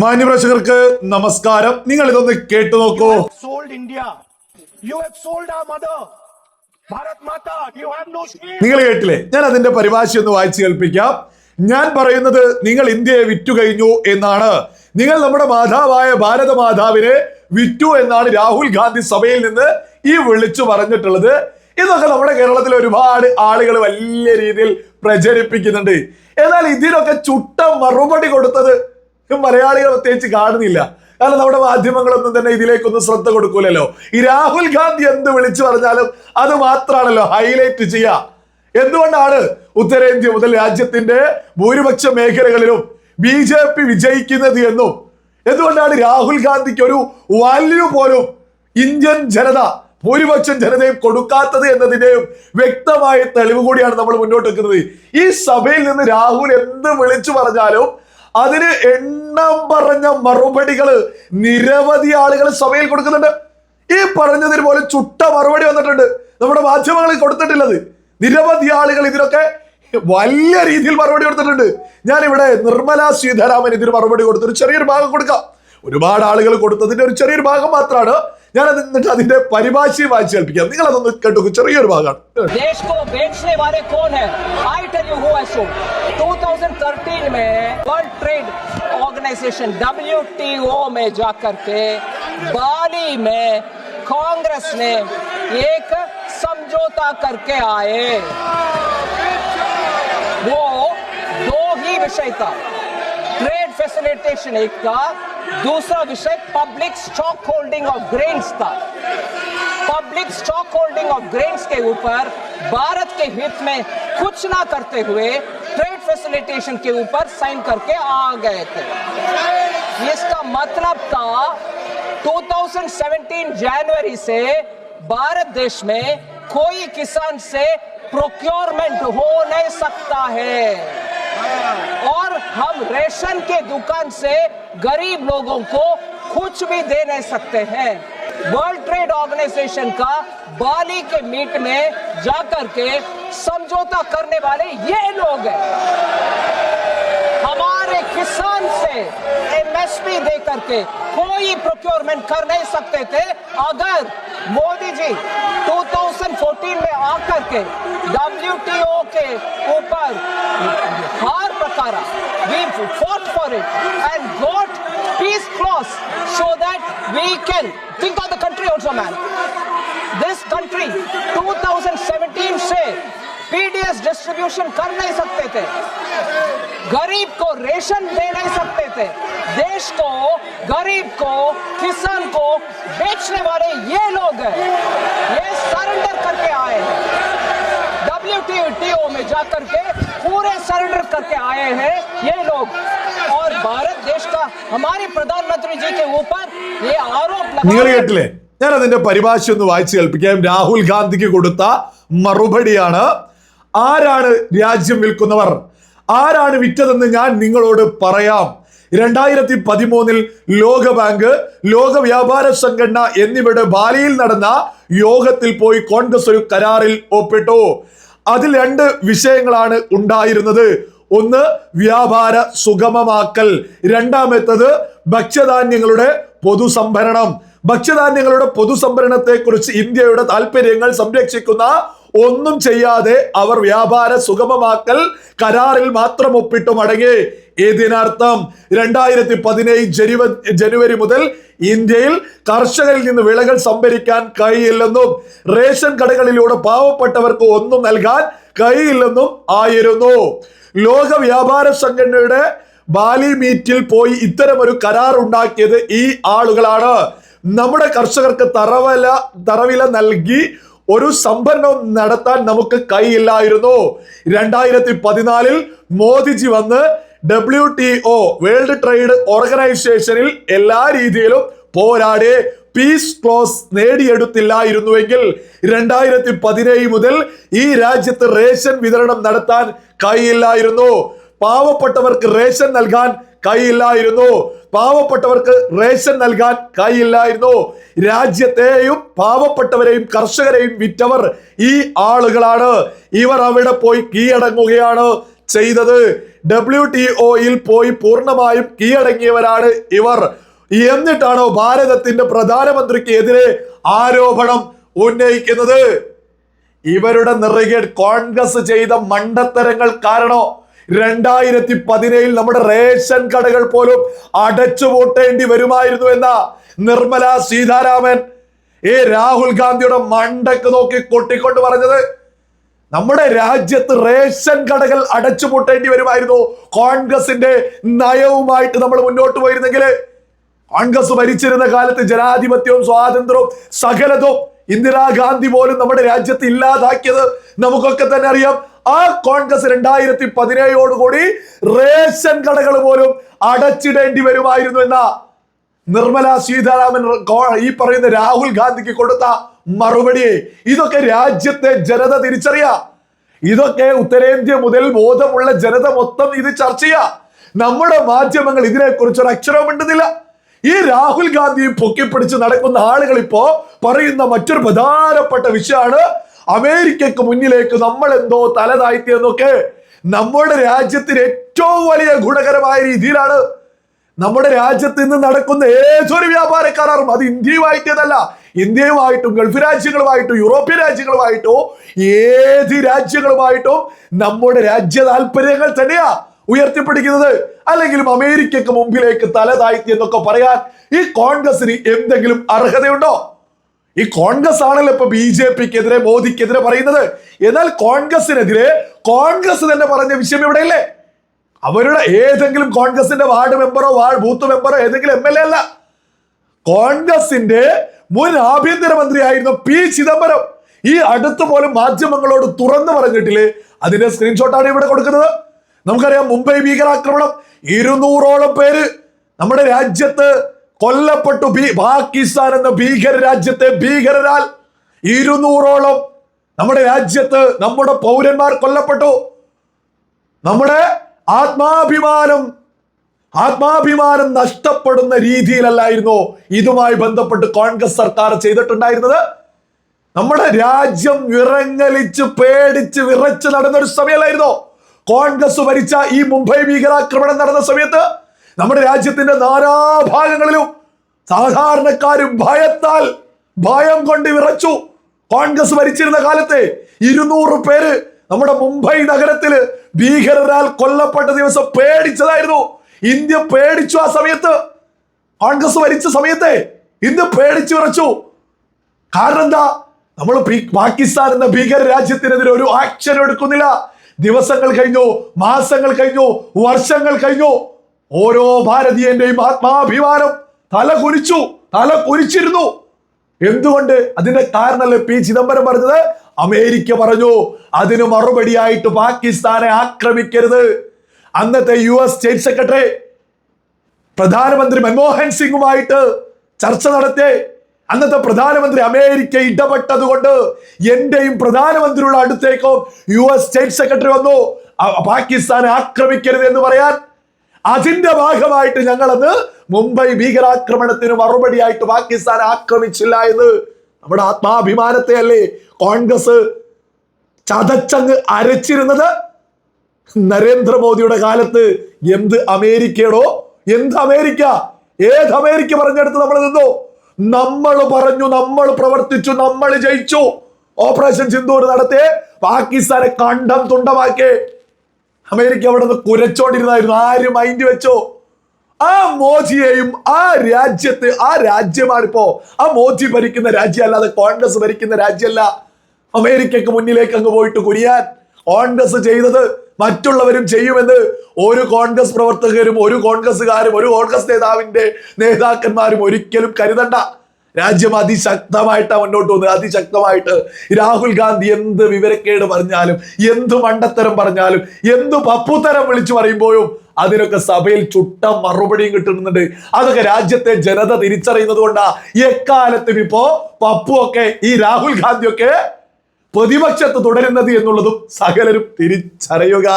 മാന്യപ്രേക്ഷകർക്ക് നമസ്കാരം. നിങ്ങൾ ഇതൊന്ന് കേട്ടു നോക്കൂ. Sold India you have sold mother. നിങ്ങൾ കേട്ടില്ലേ? ഞാൻ അതിന്റെ പരിഭാഷ ഒന്ന് വായിച്ചു കേൾപ്പിക്കാം. ഞാൻ പറയുന്നത് നിങ്ങൾ ഇന്ത്യയെ വിറ്റു കഴിഞ്ഞു എന്നാണ്. നിങ്ങൾ നമ്മുടെ മാതാവായ ഭാരത മാതാവിനെ വിറ്റു എന്നാണ് രാഹുൽ ഗാന്ധി സഭയിൽ നിന്ന് ഈ വിളിച്ചു പറഞ്ഞിട്ടുള്ളത്. ഇതൊക്കെ നമ്മുടെ കേരളത്തിൽ ഒരുപാട് ആളുകൾ വലിയ രീതിയിൽ പ്രചരിപ്പിക്കുന്നുണ്ട്. എന്നാൽ ഇതിനൊക്കെ ചുട്ട മറുപടി കൊടുത്തത് മലയാളികൾ പ്രത്യേകിച്ച് കാണുന്നില്ല. കാരണം നമ്മുടെ മാധ്യമങ്ങളൊന്നും തന്നെ ഇതിലേക്കൊന്നും ശ്രദ്ധ കൊടുക്കൂലല്ലോ. ഈ രാഹുൽ ഗാന്ധി എന്ത് വിളിച്ചു പറഞ്ഞാലും അത് മാത്രമാണല്ലോ ഹൈലൈറ്റ് ചെയ്യുക. എന്തുകൊണ്ടാണ് ഉത്തരേന്ത്യ മുതൽ രാജ്യത്തിന്റെ ഭൂരിപക്ഷ മേഖലകളിലും ബി ജെ പി വിജയിക്കുന്നത് എന്നും എന്തുകൊണ്ടാണ് രാഹുൽ ഗാന്ധിക്ക് ഒരു വാല്യൂ പോലും ഇന്ത്യൻ ജനത ഭൂരിപക്ഷം ജനതയും കൊടുക്കാത്തത് എന്നതിന്റെയും വ്യക്തമായ തെളിവ് കൂടിയാണ് നമ്മൾ മുന്നോട്ട് വെക്കുന്നത്. ഈ സഭയിൽ നിന്ന് രാഹുൽ എന്ത് വിളിച്ചു പറഞ്ഞാലും അതിന് എണ്ണം പറഞ്ഞ മറുപടികൾ നിരവധി ആളുകൾ സഭയിൽ കൊടുക്കുന്നുണ്ട്. ഈ പറഞ്ഞതിന് പോലെ ചുട്ട മറുപടി വന്നിട്ടുണ്ട്. നമ്മുടെ മാധ്യമങ്ങളിൽ കൊടുത്തിട്ടില്ലത് നിരവധി ആളുകൾ ഇതിനൊക്കെ വലിയ രീതിയിൽ മറുപടി കൊടുത്തിട്ടുണ്ട്. ഞാൻ ഇവിടെ നിർമ്മല സീതാരാമൻ ഇതിന് മറുപടി കൊടുത്തൊരു ചെറിയൊരു ഭാഗം കൊടുക്കാം. ഒരുപാട് ആളുകൾ കൊടുത്തതിന്റെ ഒരു ചെറിയൊരു ഭാഗം മാത്രമാണ് ഞാൻ അത് എന്നിട്ട് അതിന്റെ പരിഭാഷയും വായിച്ചു കേൾപ്പിക്കാം നിങ്ങൾ അതൊന്ന് കേട്ടു ചെറിയൊരു ഭാഗമാണ് देश को बेचने वाले कौन है I tell you who has sold 2013 में वर्ल्ड ट्रेड ऑर्गेनाइजेशन डब्ल्यूटीओ में जाकर के बाली में कांग्रेस ने एक समझौता करके आए वो दो ही विषय था ट्रेड फैसिलिटेशन एक था दूसरा विषय public stock holding of grains था public stock holding of grains के ऊपर, भारत के हित में कुछ ना करते हुए ट्रेड फैसिलिटेशन के ऊपर साइन करके आ गए थे। इसका मतलब था 2017 जनवरी से भारत देश में कोई किसान से प्रोक्योरमेंट हो नहीं सकता है। और हम रेशन के दुकान से गरीब लोगों को कुछ भी दे नहीं सकते हैं। वर्ल्ड ट्रेड ऑर्गेनाइजेशन का बाली के मीट में जाकर के समझौता करने वाले ये लोग हैं। हमारे किसान से एमएसपी दे करके कोई प्रोक्योरमेंट कर नहीं सकते थे। अगर मोदी जी 2014 में आकर के डब्ल्यूटीओ के ऊपर हार प्रकारा। We fought for it and got peace clause so that we can think of the country also man this country 2017 से पीडीएस डिस्ट्रीब्यूशन कर नहीं सकते थे गरीब को रेशन दे नहीं सकते थे देश को गरीब को किसान को बेचने वाले ये लोग हैं ये सरेंडर करके आए हैं डब्ल्यूटीओ में जाकर के पूरे सरेंडर करके आए हैं ये लोग और भारत देश का हमारे प्रधानमंत्री जी के ऊपर ये आरोप നിങ്ങൾ लगा കേട്ടില്ലേ ഞാൻ അതിന്റെ പരിഭാഷ ഒന്ന് വായിച്ചു കേൾപ്പിക്കാം രാഹുൽ ഗാന്ധിക്ക് കൊടുത്ത മറുപടിയാണ് ആരാണ് രാജ്യം വിൽക്കുന്നവർ? ആരാണ് വിറ്റതെന്ന് ഞാൻ നിങ്ങളോട് പറയാം. രണ്ടായിരത്തി പതിമൂന്നിൽ ലോകബാങ്ക് ലോക വ്യാപാര സംഘടന എന്നിവയുടെ ബാലിയിൽ നടന്ന യോഗത്തിൽ പോയി കോൺഗ്രസ് ഒരു കരാറിൽ ഒപ്പിട്ടു. അതിൽ രണ്ട് വിഷയങ്ങളാണ് ഉണ്ടായിരുന്നത്. ഒന്ന് വ്യാപാര സുഗമമാക്കൽ. രണ്ടാമത്തത് ഭക്ഷ്യധാന്യങ്ങളുടെ പൊതുസംഭരണം. ഭക്ഷ്യധാന്യങ്ങളുടെ പൊതുസംഭരണത്തെ കുറിച്ച് ഇന്ത്യയുടെ താല്പര്യങ്ങൾ സംരക്ഷിക്കുന്ന ഒന്നും ചെയ്യാതെ അവർ വ്യാപാര സുഗമമാക്കൽ കരാറിൽ മാത്രം ഒപ്പിട്ടു മടങ്ങി. ഇതിനർത്ഥം രണ്ടായിരത്തി പതിനേഴ് ജനുവ ജനുവരി മുതൽ ഇന്ത്യയിൽ കർഷകരിൽ നിന്ന് വിളകൾ സംഭരിക്കാൻ കഴിയില്ലെന്നും റേഷൻ കടകളിലൂടെ പാവപ്പെട്ടവർക്ക് ഒന്നും നൽകാൻ കഴിയില്ലെന്നും ആയിരുന്നു. ലോക വ്യാപാര സംഘടനയുടെ ബാലി മീറ്റിൽ പോയി ഇത്തരം ഒരു കരാർ ഉണ്ടാക്കിയത് ഈ ആളുകളാണ്. നമ്മുടെ കർഷകർക്ക് തറവല തറവില നൽകി ഒരു സംഭരണം നടത്താൻ നമുക്ക് കഴിയില്ലായിരുന്നു. രണ്ടായിരത്തി പതിനാലിൽ മോദിജി വന്ന് W T O world trade ഓർഗനൈസേഷനിൽ എല്ലാ രീതിയിലും പോരാടി പീസ് ക്ലോസ് നേടിയെടുത്തില്ലായിരുന്നുവെങ്കിൽ രണ്ടായിരത്തി പതിനേഴ് മുതൽ ഈ രാജ്യത്ത് റേഷൻ വിതരണം നടത്താൻ കഴിയില്ലായിരുന്നു. പാവപ്പെട്ടവർക്ക് റേഷൻ നൽകാൻ കഴിയില്ലായിരുന്നു പാവപ്പെട്ടവർക്ക് റേഷൻ നൽകാൻ കൈയില്ലായിരുന്നു. രാജ്യത്തെയും പാവപ്പെട്ടവരെയും കർഷകരെയും വിറ്റവർ ഈ ആളുകളാണ്. ഇവർ അവിടെ പോയി കീഴടങ്ങുകയാണ് ചെയ്തത്. ഡബ്ല്യു ടി ഒയിൽ പോയി പൂർണമായും കീഴടങ്ങിയവരാണ് ഇവർ. എന്നിട്ടാണോ ഭാരതത്തിന്റെ പ്രധാനമന്ത്രിക്ക് എതിരെ ആരോപണം ഉന്നയിക്കുന്നത്? ഇവരുടെ നിറകേട് കോൺഗ്രസ് ചെയ്ത മണ്ടത്തരങ്ങൾ കാരണോ? രണ്ടായിരത്തി പതിനേഴിൽ നമ്മുടെ റേഷൻ കടകൾ പോലും അടച്ചു പൂട്ടേണ്ടി വരുമായിരുന്നു എന്ന നിർമ്മല സീതാരാമൻ ഈ രാഹുൽ ഗാന്ധിയുടെ മണ്ടക്ക് നോക്കി കൊട്ടിക്കൊണ്ട് പറഞ്ഞത് നമ്മുടെ രാജ്യത്ത് റേഷൻ കടകൾ അടച്ചു പൂട്ടേണ്ടി വരുമായിരുന്നു. കോൺഗ്രസിന്റെ നയവുമായിട്ട് നമ്മൾ മുന്നോട്ട് പോയിരുന്നെങ്കിൽ കോൺഗ്രസ് ഭരിച്ചിരുന്ന കാലത്ത് ജനാധിപത്യവും സ്വാതന്ത്ര്യവും സകലതും ഇന്ദിരാഗാന്ധി പോലും നമ്മുടെ രാജ്യത്ത് ഇല്ലാതാക്കിയത് നമുക്കൊക്കെ തന്നെ അറിയാം. ആ കോൺഗ്രസ് രണ്ടായിരത്തി പതിനേഴോടുകൂടി റേഷൻ കടകൾ പോലും അടച്ചിടേണ്ടി വരുമായിരുന്നു എന്ന നിർമ്മല സീതാരാമൻ ഈ പറയുന്ന രാഹുൽ ഗാന്ധിക്ക് കൊടുത്ത മറുപടി. ഇതൊക്കെ രാജ്യത്തെ ജനത തിരിച്ചറിയാ. ഇതൊക്കെ ഉത്തരേന്ത്യ മുതൽ ബോധമുള്ള ജനത മൊത്തം ഇത് ചർച്ച ചെയ്യാ. നമ്മുടെ മാധ്യമങ്ങൾ ഇതിനെക്കുറിച്ച് ഒരു അക്ഷരവും മിണ്ടുന്നില്ല. ഈ രാഹുൽ ഗാന്ധി പൊക്കിപ്പിടിച്ച് നടക്കുന്ന ആളുകൾ ഇപ്പോ പറയുന്ന മറ്റൊരു പ്രധാനപ്പെട്ട വിഷയമാണ് അമേരിക്കക്ക് മുന്നിലേക്ക് നമ്മൾ എന്തോ തലതായിത്തിയെന്നൊക്കെ നമ്മുടെ രാജ്യത്തിന് ഏറ്റവും വലിയ ഗുണകരമായ രീതിയിലാണ് നമ്മുടെ രാജ്യത്ത് ഇന്ന് നടക്കുന്ന ഏതൊരു വ്യാപാര കരാറും അത് ഇന്ത്യയുമായിട്ടതല്ല. ഇന്ത്യയുമായിട്ടും ഗൾഫ് രാജ്യങ്ങളുമായിട്ടും യൂറോപ്യൻ രാജ്യങ്ങളുമായിട്ടോ ഏത് രാജ്യങ്ങളുമായിട്ടും നമ്മുടെ രാജ്യ താല്പര്യങ്ങൾ തന്നെയാ ഉയർത്തിപ്പിടിക്കുന്നത്. അല്ലെങ്കിലും അമേരിക്കക്ക് മുമ്പിലേക്ക് തല എന്നൊക്കെ പറയാൻ ഈ കോൺഗ്രസിന് എന്തെങ്കിലും അർഹതയുണ്ടോ? ഈ കോൺഗ്രസ് ആണല്ലോ ഇപ്പൊ ബി ജെ പിക്കെതിരെ മോദിക്കെതിരെ പറയുന്നത്. എന്നാൽ കോൺഗ്രസിനെതിരെ കോൺഗ്രസ് തന്നെ പറഞ്ഞ വിഷയം ഇവിടെയല്ലേ? അവരുടെ ഏതെങ്കിലും കോൺഗ്രസിന്റെ വാർഡ് മെമ്പറോ വാർഡ് ബൂത്ത് മെമ്പറോ ഏതെങ്കിലും എം എൽ എ അല്ല. കോൺഗ്രസിന്റെ മുൻ ആഭ്യന്തരമന്ത്രിയായിരുന്ന പി ചിദംബരം. ഈ അടുത്ത് പോലും മാധ്യമങ്ങളോട് തുറന്നു പറഞ്ഞിട്ടില്ലേ അതിന്റെ സ്ക്രീൻഷോട്ടാണ് ഇവിടെ കൊടുക്കുന്നത്. നമുക്കറിയാം മുംബൈ ഭീകരാക്രമണം ഇരുന്നൂറോളം പേര് നമ്മുടെ രാജ്യത്ത് കൊല്ലപ്പെട്ടു പാകിസ്ഥാൻ എന്ന ഭീകര രാജ്യത്തെ ഭീകരരാൽ ഇരുന്നൂറോളം നമ്മുടെ രാജ്യത്ത് നമ്മുടെ പൗരന്മാർ കൊല്ലപ്പെട്ടു. നമ്മുടെ ആത്മാഭിമാനം ആത്മാഭിമാനം നഷ്ടപ്പെടുന്ന രീതിയിലല്ലായിരുന്നു ഇതുമായി ബന്ധപ്പെട്ട് കോൺഗ്രസ് സർക്കാർ ചെയ്തിട്ടുണ്ടായിരുന്നത്? നമ്മുടെ രാജ്യം വിറങ്ങലിച്ച് പേടിച്ച് വിറച്ച് നടന്ന ഒരു സമയമല്ലായിരുന്നോ? കോൺഗ്രസ് ഭരിച്ച ഈ മുംബൈ ഭീകരാക്രമണം നടന്ന സമയത്ത് നമ്മുടെ രാജ്യത്തിന്റെ നാനാഭാഗങ്ങളിലും സാധാരണക്കാർ ഭയത്താൽ ഭയം കൊണ്ട് വിറച്ചു. കോൺഗ്രസ് ഭരിച്ചിരുന്ന കാലത്തെ ഇരുന്നൂറ് പേര് നമ്മുടെ മുംബൈ നഗരത്തിൽ ഭീകരരാൽ കൊല്ലപ്പെട്ട ദിവസം പേടിച്ചതായിരുന്നു. ഇന്ത്യ പേടിച്ചു ആ സമയത്ത്. കോൺഗ്രസ് ഭരിച്ച സമയത്തെ ഇന്ത്യ പേടിച്ചു വിറച്ചു. കാരണം എന്താ നമ്മൾ പാകിസ്ഥാൻ എന്ന ഭീകര രാജ്യത്തിനെതിരെ ഒരു ആക്ഷൻ എടുക്കുന്നില്ല. ദിവസങ്ങൾ കഴിഞ്ഞു മാസങ്ങൾ കഴിഞ്ഞു വർഷങ്ങൾ കഴിഞ്ഞു. ഓരോ ഭാരതീയന്റെയും ആത്മാഭിമാനം തല കുരിച്ചു തല കുരിച്ചിരുന്നു എന്തുകൊണ്ട് അതിന്റെ കാരണല്ലേ പി ചിദംബരം പറഞ്ഞത്? അമേരിക്ക പറഞ്ഞു അതിന് മറുപടിയായിട്ട് പാകിസ്ഥാനെ ആക്രമിക്കരുത്. അന്നത്തെ യു എസ് സ്റ്റേറ്റ് സെക്രട്ടറി പ്രധാനമന്ത്രി മൻമോഹൻ സിംഗുമായിട്ട് ചർച്ച നടത്തി. അന്നത്തെ പ്രധാനമന്ത്രി അമേരിക്ക ഇടപെട്ടത് കൊണ്ട് എന്റെയും പ്രധാനമന്ത്രിയുടെ അടുത്തേക്കും യു എസ് സ്റ്റേറ്റ് സെക്രട്ടറി വന്നു. പാകിസ്ഥാനെ ആക്രമിക്കരുത് എന്ന് പറയാൻ അതിന്റെ ഭാഗമായിട്ട് ഞങ്ങളത് മുംബൈ ഭീകരാക്രമണത്തിന് മറുപടിയായിട്ട് പാകിസ്ഥാൻ ആക്രമിച്ചില്ല എന്ന് നമ്മുടെ ആത്മാഭിമാനത്തെ അല്ലേ കോൺഗ്രസ് ചതച്ചങ്ങ് അരച്ചിരുന്നത്? നരേന്ദ്രമോദിയുടെ കാലത്ത് എന്ത് അമേരിക്കയുടെ എന്ത് അമേരിക്ക? ഏത് അമേരിക്ക പറഞ്ഞെടുത്ത് നമ്മൾ നിന്നോ? നമ്മൾ പറഞ്ഞു നമ്മൾ പ്രവർത്തിച്ചു നമ്മൾ ജയിച്ചു. ഓപ്പറേഷൻ സിന്ദൂർ നടത്തി പാകിസ്ഥാനെ കണ്ടം തുണ്ടമാക്കി അമേരിക്ക അവിടെ നിന്ന് കുരച്ചോണ്ടിരുന്നായിരുന്നു ആര് മൈൻഡ് വെച്ചോ? ആ മോദിയെയും ആ രാജ്യത്തെ ആ രാജ്യമാണിപ്പോ. ആ മോദി ഭരിക്കുന്ന രാജ്യമല്ലാതെ കോൺഗ്രസ് ഭരിക്കുന്ന രാജ്യമല്ല. അമേരിക്കക്ക് മുന്നിലേക്ക് അങ്ങ് പോയിട്ട് കുനിയാൻ. കോൺഗ്രസ് ചെയ്തത് മറ്റുള്ളവരും ചെയ്യുമെന്ന് ഒരു കോൺഗ്രസ് പ്രവർത്തകരും ഒരു കോൺഗ്രസ്സുകാരും ഒരു കോൺഗ്രസ് നേതാവിന്റെ നേതാക്കന്മാരും ഒരിക്കലും കരുതണ്ട. രാജ്യം അതിശക്തമായിട്ടാണ് മുന്നോട്ട് പോകുന്നത് അതിശക്തമായിട്ട് രാഹുൽ ഗാന്ധി എന്ത് വിവരക്കേട് പറഞ്ഞാലും എന്ത് മണ്ടത്തരം പറഞ്ഞാലും എന്ത് പപ്പുത്തരം വിളിച്ചു പറയുമ്പോഴും അതിനൊക്കെ സഭയിൽ ചുട്ട മറുപടിയും കിട്ടുന്നുണ്ട്. അതൊക്കെ രാജ്യത്തെ ജനത തിരിച്ചറിയുന്നത് കൊണ്ടാ. എക്കാലത്തും ഇപ്പോ പപ്പു ഒക്കെ ഈ രാഹുൽ ഗാന്ധി ഒക്കെ പ്രതിപക്ഷത്ത് തുടരുന്നത് എന്നുള്ളതും സകലരും തിരിച്ചറിയുക.